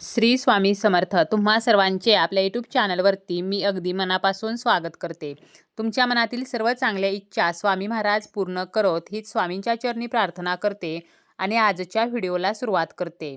श्री स्वामी समर्थ. तुम्हा सर्वांचे आपल्या यूट्यूब चॅनलवरती मी अगदी मनापासून स्वागत करते. तुमच्या मनातील सर्व चांगल्या इच्छा स्वामी महाराज पूर्ण करोत हीच स्वामींच्या चरणी प्रार्थना करते आणि आजच्या व्हिडिओला सुरुवात करते.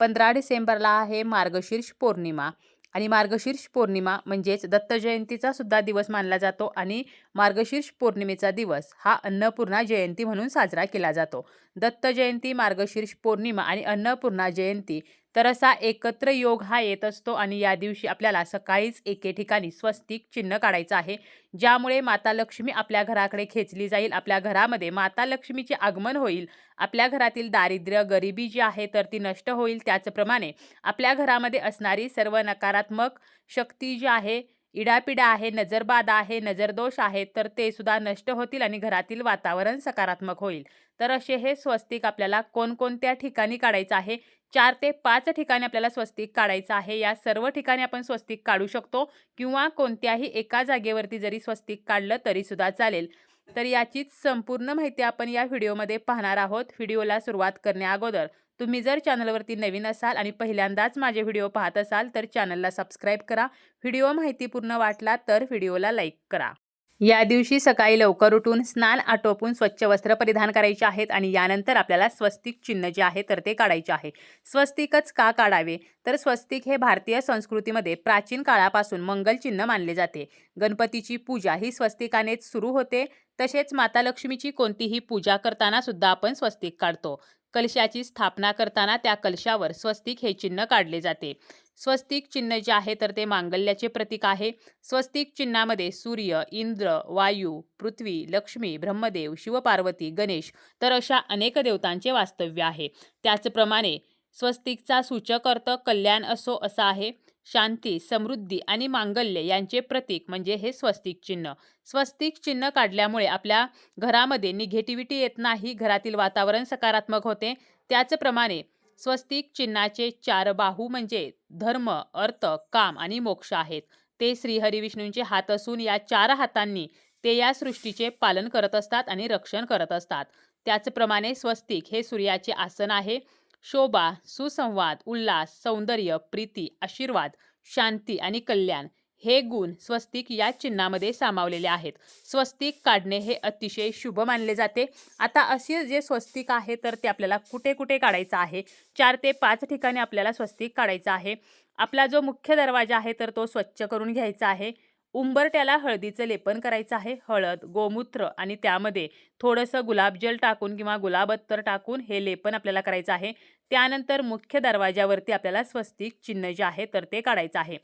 पंधरा डिसेंबरला आहे मार्गशीर्ष पौर्णिमा आणि मार्गशीर्ष पौर्णिमा म्हणजेच दत्त जयंतीचा सुद्धा दिवस मानला जातो आणि मार्गशीर्ष पौर्णिमेचा दिवस हा अन्नपूर्णा जयंती म्हणून साजरा केला जातो. दत्त जयंती मार्गशीर्ष पौर्णिमा आणि अन्नपूर्णा जयंती तर असा एकत्र योग हा येत असतो आणि या दिवशी आपल्याला सकाळीच एके ठिकाणी स्वस्तिक चिन्ह काढायचं आहे ज्यामुळे माता लक्ष्मी आपल्या घराकडे खेचली जाईल. आपल्या घरामध्ये माता लक्ष्मीचे आगमन होईल. आपल्या घरातील दारिद्र्य गरिबी जी आहे तर ती नष्ट होईल. त्याचप्रमाणे आपल्या घरामध्ये असणारी सर्व नकारात्मक शक्ती जी आहे इडापिडा आहे नजरबाधा आहे नजरदोष आहे तर ते सुद्धा नष्ट होतील आणि घरातील वातावरण सकारात्मक होईल. तर असे हे स्वस्तिक आपल्याला कोणकोणत्या ठिकाणी काढायचं आहे चार ते पाच ठिकाणी आपल्याला स्वस्तिक काढायचं आहे. या सर्व ठिकाणी आपण स्वस्तिक काढू शकतो किंवा कोणत्याही एका जागेवरती जरी स्वस्तिक काढलं तरीसुद्धा चालेल. तर याचीच संपूर्ण माहिती आपण या व्हिडिओमध्ये पाहणार आहोत. व्हिडिओला सुरुवात करण्याअगोदर तुम्ही जर चॅनलवरती नवीन असाल आणि पहिल्यांदाच माझे व्हिडिओ पाहत असाल तर चॅनलला सबस्क्राईब करा. व्हिडिओ माहितीपूर्ण वाटला तर व्हिडिओला लाईक करा. या दिवशी सकाळी लवकर उठून स्नान आटोपून स्वच्छ वस्त्र परिधान करायचे आहेत आणि यानंतर आपल्याला स्वस्तिक चिन्ह जे आहे तर ते काढायचे आहे. स्वस्तिकच का काढावे? तर स्वस्तिक हे भारतीय संस्कृतीमध्ये प्राचीन काळापासून मंगल चिन्ह मानले जाते. गणपतीची पूजा ही स्वस्तिकानेच सुरू होते. तसेच माता लक्ष्मीची कोणतीही पूजा करताना सुद्धा आपण स्वस्तिक काढतो. कलशाची स्थापना करताना त्या कलशावर स्वस्तिक हे चिन्ह काढले जाते. स्वस्तिक चिन्ह जे आहे तर ते मांगल्याचे प्रतीक आहे. स्वस्तिक चिन्हामध्ये सूर्य इंद्र वायू पृथ्वी लक्ष्मी ब्रह्मदेव शिवपार्वती गणेश तर अशा अनेक देवतांचे वास्तव्य आहे. त्याचप्रमाणे स्वस्तिकचा सूचक अर्थ कल्याण असो असा आहे. शांती समृद्धी आणि मांगल्य यांचे प्रतीक म्हणजे हे स्वस्तिक चिन्ह. स्वस्तिक चिन्ह काढल्यामुळे आपल्या घरामध्ये निगेटिव्हिटी येत नाही घरातील वातावरण सकारात्मक होते. त्याचप्रमाणे स्वस्तिक चिन्हाचे चार बाहू म्हणजे धर्म अर्थ काम आणि मोक्ष आहेत. ते श्रीहरी विष्णूंचे हात असून या चार हातांनी ते या सृष्टीचे पालन करत असतात आणि रक्षण करत असतात. त्याचप्रमाणे स्वस्तिक हे सूर्याचे आसन आहे. शोभा सुसंवाद उल्हास सौंदर्य प्रीती आशीर्वाद शांती आणि कल्याण हे गुण स्वस्तिक या चिन्हामध्ये सामावलेले आहेत. स्वस्तिक काढणे हे अतिशय शुभ मानले जाते. आता असे जे स्वस्तिक आहे तर ते आपल्याला कुठे कुठे काढायचं आहे? चार ते पाच ठिकाणी आपल्याला स्वस्तिक काढायचं आहे. आपला जो मुख्य दरवाजा आहे तर तो स्वच्छ करून घ्यायचा आहे. उंबरट्याला हळदीचं लेपन करायचं आहे. हळद गोमूत्र आणि त्यामध्ये थोडंसं गुलाबजल टाकून किंवा गुलाब अत्तर टाकून हे लेपन आपल्याला करायचं आहे. त्यानंतर मुख्य दरवाजावरती आपल्याला स्वस्तिक चिन्ह जे आहे तर ते काढायचं आहे.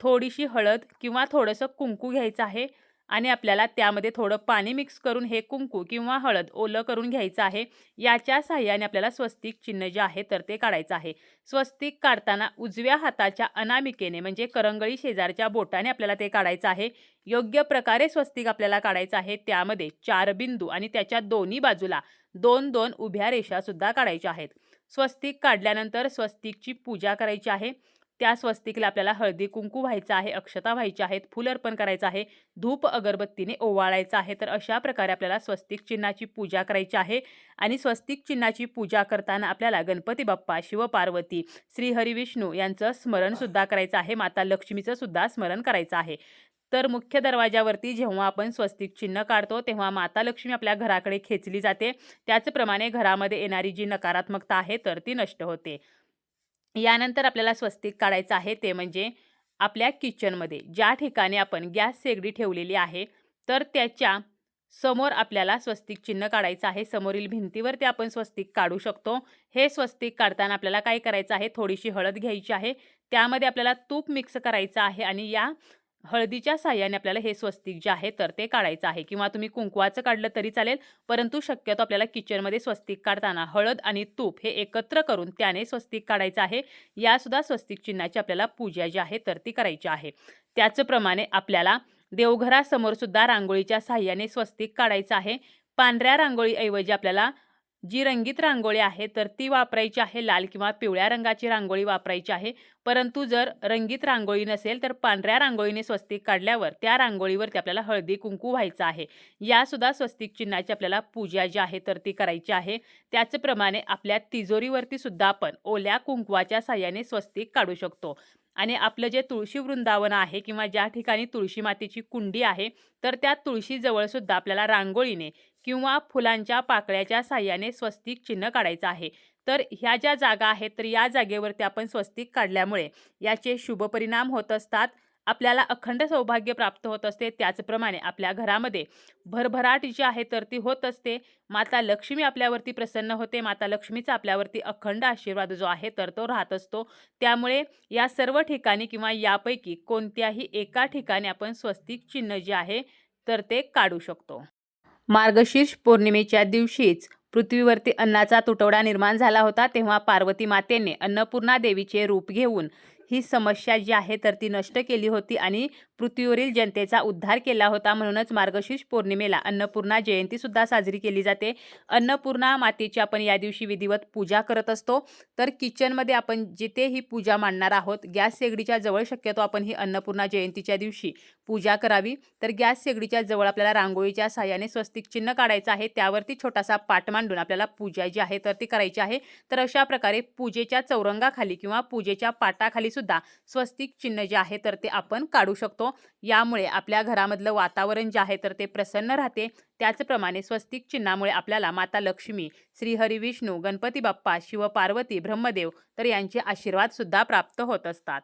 थोडीशी हळद किंवा थोडंसं कुंकू घ्यायचं आहे आणि आपल्याला त्यामध्ये थोडं पाणी मिक्स करून हे कुंकू किंवा हळद ओलं करून घ्यायचं आहे. याच्या साह्याने आपल्याला स्वस्तिक चिन्ह जे आहे तर ते काढायचं आहे. स्वस्तिक काढताना उजव्या हाताच्या अनामिकेने म्हणजे करंगळी शेजारच्या बोटाने आपल्याला ते काढायचं आहे. योग्य प्रकारे स्वस्तिक आपल्याला काढायचं आहे. त्यामध्ये चार बिंदू आणि त्याच्या दोन्ही बाजूला दोन दोन उभ्या रेषा सुद्धा काढायच्या आहेत. स्वस्तिक काढल्यानंतर स्वस्तिकची पूजा करायची आहे. त्या स्वस्तिकला आपल्याला हळदी कुंकू व्हायचं आहे अक्षता व्हायच्या आहेत फुल अर्पण करायचं आहे धूप अगरबत्तीने ओवाळायचं आहे तर अशा प्रकारे आपल्याला स्वस्तिक चिन्हाची पूजा करायची आहे. आणि स्वस्तिक चिन्हाची पूजा करताना आपल्याला गणपती बाप्पा शिवपार्वती श्रीहरिविष्णू यांचं स्मरणसुद्धा करायचं आहे माता लक्ष्मीचं सुद्धा स्मरण करायचं आहे. तर मुख्य दरवाजावरती जेव्हा आपण स्वस्तिक चिन्ह काढतो तेव्हा माता लक्ष्मी आपल्या घराकडे खेचली जाते. त्याचप्रमाणे घरामध्ये येणारी जी नकारात्मकता आहे तर ती नष्ट होते. यानंतर आपल्याला स्वस्तिक काढायचं आहे ते म्हणजे आपल्या किचनमध्ये. ज्या ठिकाणी आपण गॅस शेगडी ठेवलेली आहे तर त्याच्यासमोर आपल्याला स्वस्तिक चिन्ह काढायचं आहे. समोरील भिंतीवर ते आपण स्वस्तिक काढू शकतो. हे स्वस्तिक काढताना आपल्याला काय करायचं आहे? थोडीशी हळद घ्यायची आहे. त्यामध्ये आपल्याला तूप मिक्स करायचं आहे आणि या हळदीच्या साह्याने आपल्याला हे स्वस्तिक जे आहे तर ते काढायचं आहे. किंवा तुम्ही कुंकवाचं काढलं तरी चालेल परंतु शक्यतो आपल्याला किचनमध्ये स्वस्तिक काढताना हळद आणि तूप हे एकत्र करून त्याने स्वस्तिक काढायचं आहे. यासुद्धा स्वस्तिक चिन्हाची आपल्याला पूजा जी आहे तर ती करायची आहे. त्याचप्रमाणे आपल्याला देवघरासमोरसुद्धा रांगोळीच्या साह्याने स्वस्तिक काढायचं आहे. पांढऱ्या रांगोळीऐवजी आपल्याला जी रंगीत रांगोळी आहे तर ती वापरायची आहे लाल किंवा पिवळ्या रंगाची रांगोळी वापरायची आहे. परंतु जर रंगीत रांगोळी नसेल तर पांढऱ्या रांगोळीने स्वस्तिक काढल्यावर त्या रांगोळीवरती आपल्याला हळदी कुंकू व्हायचं आहे. यासुद्धा स्वस्तिक चिन्हाची आपल्याला पूजा जी आहे तर ती करायची आहे. त्याचप्रमाणे आपल्या तिजोरीवरती सुद्धा आपण ओल्या कुंकवाच्या साह्याने स्वस्तिक काढू शकतो. आणि आपलं जे तुळशी वृंदावन आहे किंवा ज्या ठिकाणी तुळशी मातेची कुंडी आहे तर त्या तुळशीजवळ सुद्धा आपल्याला रांगोळीने किंवा फुलांच्या पाकळ्याच्या साह्याने स्वस्तिक चिन्ह काढायचं आहे. तर ह्या ज्या जागा आहेत तर या जागेवरती आपण स्वस्तिक काढल्यामुळे याचे शुभ परिणाम होत असतात. आपल्याला अखंड सौभाग्य प्राप्त होत असते. त्याचप्रमाणे आपल्या घरामध्ये भरभराट जी आहे तर ती होत असते. माता लक्ष्मी आपल्यावरती प्रसन्न होते. माता लक्ष्मीचा आपल्यावरती अखंड आशीर्वाद जो आहे तर तो राहत असतो. त्यामुळे या सर्व ठिकाणी किंवा यापैकी कोणत्याही एका ठिकाणी आपण स्वस्तिक चिन्ह जे आहे तर ते काढू शकतो. मार्गशीर्ष पौर्णिमेच्या दिवशीच पृथ्वीवरती अन्नाचा तुटवडा निर्माण झाला होता. तेव्हा पार्वती मातेने अन्नपूर्णा देवीचे रूप घेऊन ही समस्या जी आहे तर ती नष्ट केली होती आणि पृथ्वीवरील जनतेचा उद्धार केला होता म्हणूनच मार्गशीर्ष पौर्णिमेला अन्नपूर्णा जयंतीसुद्धा साजरी केली जाते. अन्नपूर्णा मातेची आपण या दिवशी विधिवत पूजा करत असतो. तर किचनमध्ये आपण जिथे ही पूजा मांडणार आहोत गॅस शेगडीच्या जवळ शक्यतो आपण ही अन्नपूर्णा जयंतीच्या दिवशी पूजा करावी. तर गॅस शेगडीच्या जवळ आपल्याला रांगोळीच्या साह्याने स्वस्तिक चिन्ह काढायचं आहे. त्यावरती छोटासा पाठ मांडून आपल्याला पूजा जी आहे तर ती करायची आहे. तर अशा प्रकारे पूजेच्या चौरंगाखाली किंवा पूजेच्या पाटाखाली सुद्धा स्वस्तिक चिन्ह जे आहे तर ते आपण काढू शकतो. यामुळे आपल्या घरामधलं वातावरण जे आहे तर ते प्रसन्न राहते. त्याचप्रमाणे स्वस्तिक चिन्हामुळे आपल्याला माता लक्ष्मी श्रीहरी विष्णू गणपती बाप्पा शिवपार्वती ब्रह्मदेव तर यांचे आशीर्वाद सुद्धा प्राप्त होत असतात.